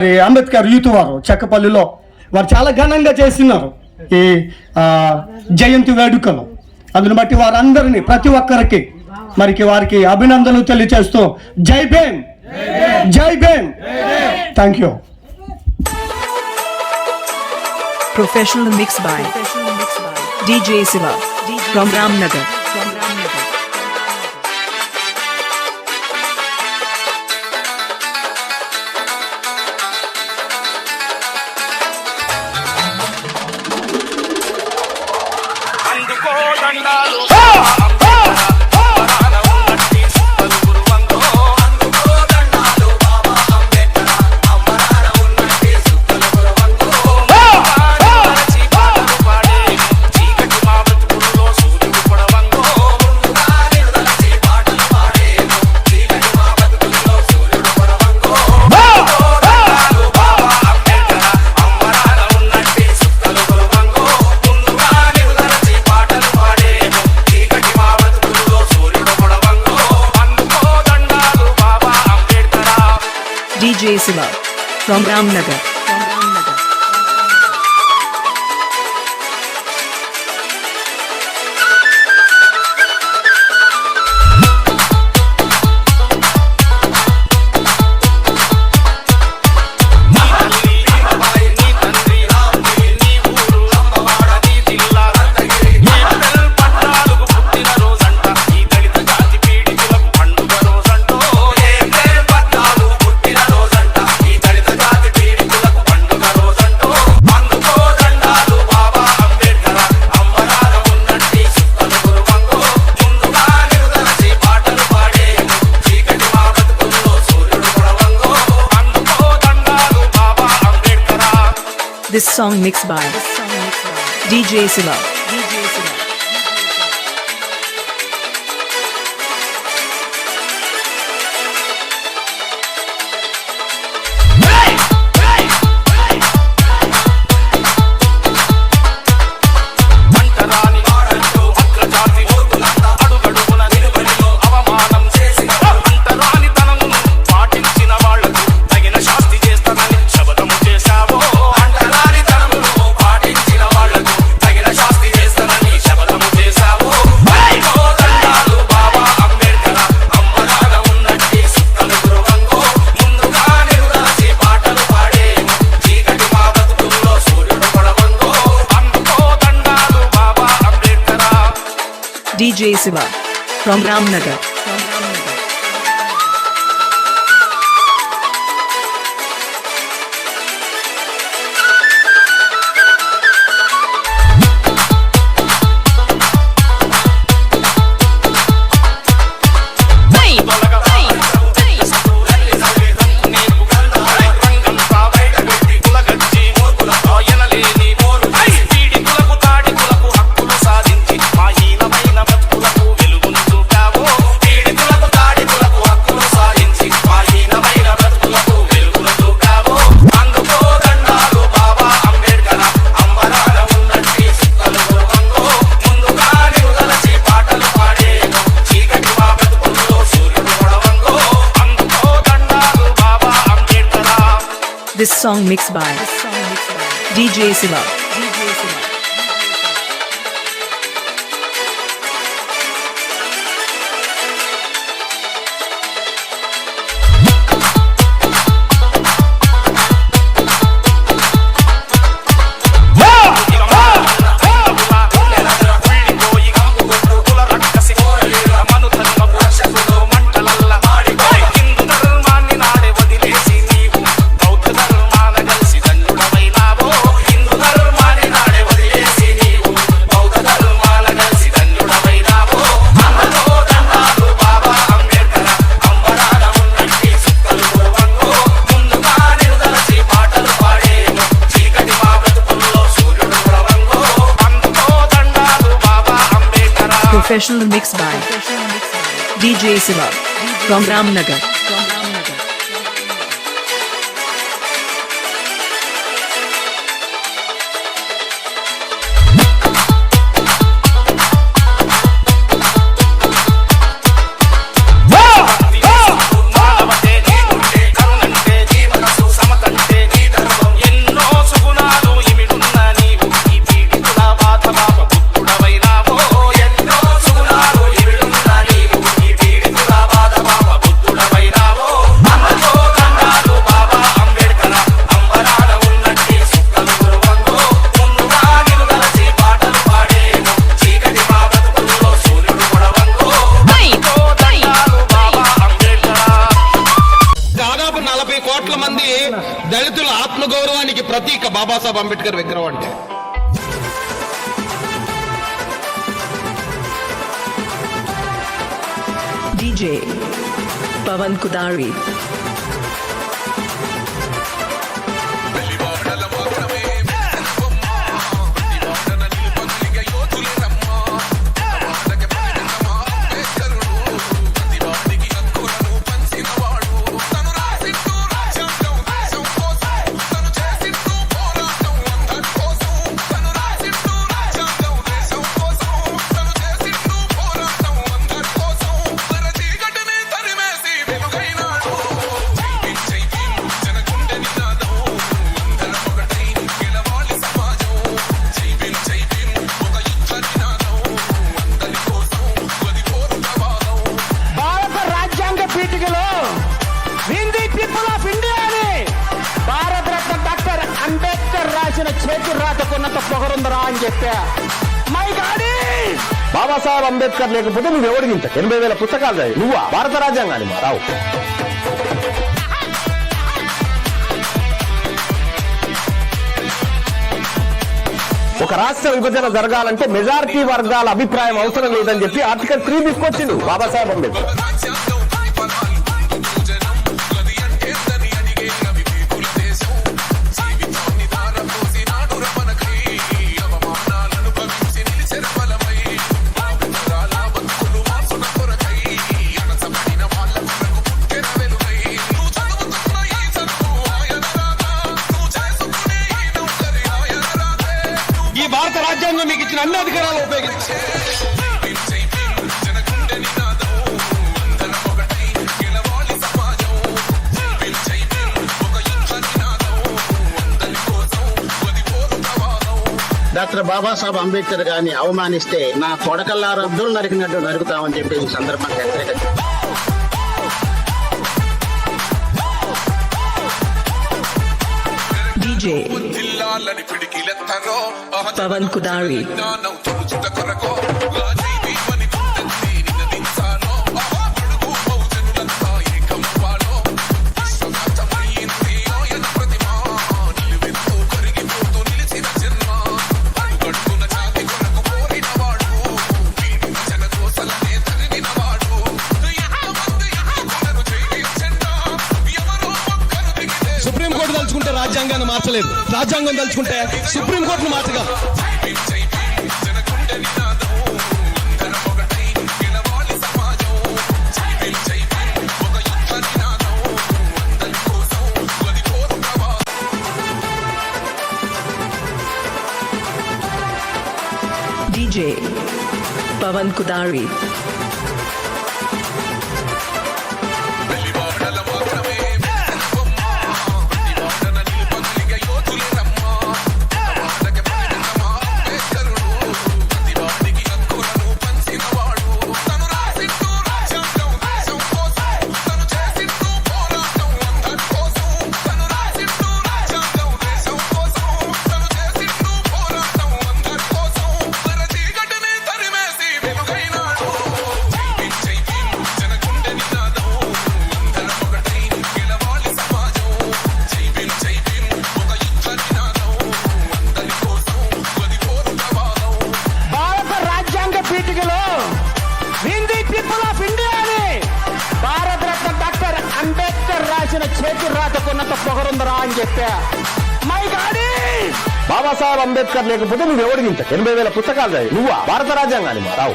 ఈ అంబేద్కర్ యూత్ వారు చెక్కపల్లిలో వారు చాలా ఘనంగా చేస్తున్నారు ఈ ఆ, జయంతి వేడుకలు అందుని బట్టి వారందరినీ ప్రతి ఒక్కరికి మరికి వారికి అభినందనలు తెలియజేస్తూ జై భీమ్! జై Bhim! Thank you Professional mix by DJ Siva from Ramnagar. అందుకో cavalo DJ Siva from Ramnagar. This song mixed by DJ Siva. DJ Siva from Ramnagar. This song mixed by DJ Siva. Professional mix by DJ Siva from Ramnagar. Babasaheb Ambedkar విగ్రహం అంటే DJ Pavan Kudari. రాసిన చేతి రాతకున్నంత పొగరుందరా అని చెప్పా. My గాడి! బాబాసాహెబ్ అంబేద్కర్ లేకపోతే నువ్వు ఎవడికి ఇంత ఎనభై వేల పుస్తకాలు చదివి నువ్వా? భారత రాజ్యాంగాన్ని మారావు ఒక రాష్ట్ర విభజన జరగాలంటే మెజారిటీ వర్గాల అభిప్రాయం అవసరం లేదని చెప్పి ఆర్టికల్ త్రీ తీసుకొచ్చిండు బాబాసాహెబ్ అంబేద్కర్. డాక్టర్ బాబాసాహెబ్ అంబేద్కర్ గారిని అవమానిస్తే నా కొడకల్లా రద్దులు నరికినట్టు నరుకుతామని చెప్పి ఈ సందర్భంగా హెచ్చరిక DJ Pavan Kudari. మార్చలేదు రాజ్యాంగం తలుచుకుంటే సుప్రీంకోర్టును మార్చగా DJ Pavan Kudari. Babasaheb Ambedkar లేకపోతే నువ్వు ఎవడికి ఇంత? ఎనభై వేల పుస్తకాలు చదివి నువ్వా? భారత రాజ్యాంగాన్ని రావు